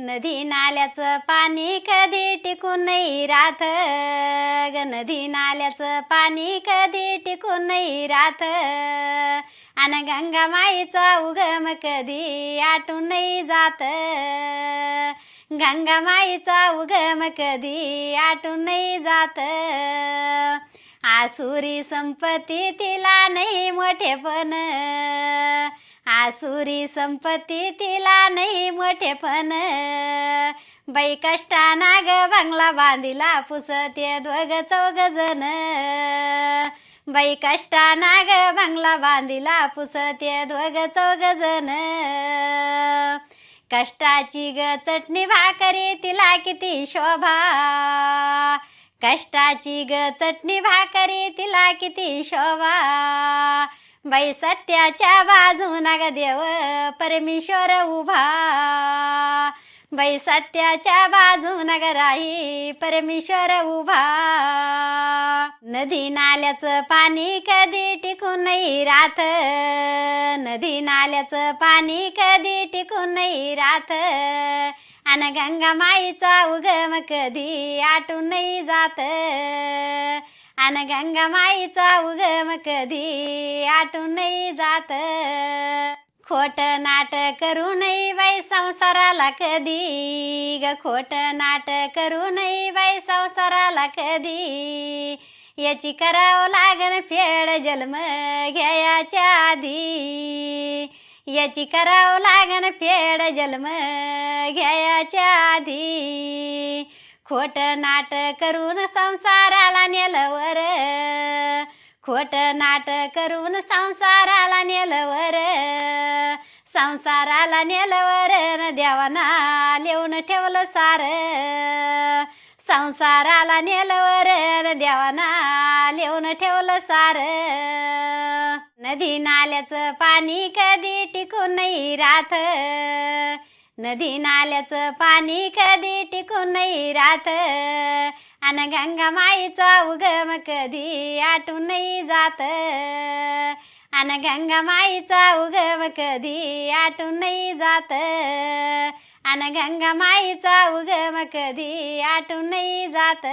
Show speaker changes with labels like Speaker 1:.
Speaker 1: नदी नाल्याचं पाणी कधी टिकून नाही राहत? ग नदी नाल्याचं पाणी कधी टिकून नाही राहत? आणि गंगा माईचा उगम कधी आटून नाही जात? गंगा माईचा उगम कधी आटून नाही जात? आसुरी संपत्ती तिला नाही मोठेपण आसुरी संपत्ती तिला नाही मोठेपण बाई कष्टाना ग बंगला बांधिला पुसते दोघ चौघ जण. बाई कष्टाना ग बंगला बांधिला पुसते दोघ चौघ जण. कष्टाची ग चटणी भाकरी तिला किती शोभा. कष्टाची ग चटणी भाकरी तिला किती शोभा. बाई सत्याच्या बाजूना ग देव परमेश्वर उभा. बाई सत्याच्या बाजून ग राही परमेश्वर उभा. नदी नाल्याचं पाणी कधी टिकून नाही राहत? नदी नाल्याचं पाणी कधी टिकून नाही राहत? आणि गंगा माईचा उगम कधी आटून नाही जात? आणि गंगा माईचा उगम कधी आटून नाही जात. खोट नाट करू नाही बाई संसाराला कधी. ग खोट नाट करू नाही बाई संसाराला कधी. याची करावं लागन फेड जन्म घ्यायच्या आधी. याची करावं लागन फेड जन्म घ्यायच्या आधी. खोट नाट करून संसाराला नेलवर खोट नाट करून संसाराला नेलवर. संसाराला नेलवर न देवाना लिहून ठेवलं सार. संसाराला नेलवर न देवाना लिहून ठेवलं सार. नदी नाल्याचं पाणी कधी टिकून नाही राहत. नदी नाल्याचं पाणी कधी टिकून नाही राहत. आणि गंगा माईचा उगम कधी आटून नाही जात. आणि गंगा माईचा उगम कधी आटून नाही जात. आणि गंगा माईचा उगम कधी आटून नाही जात.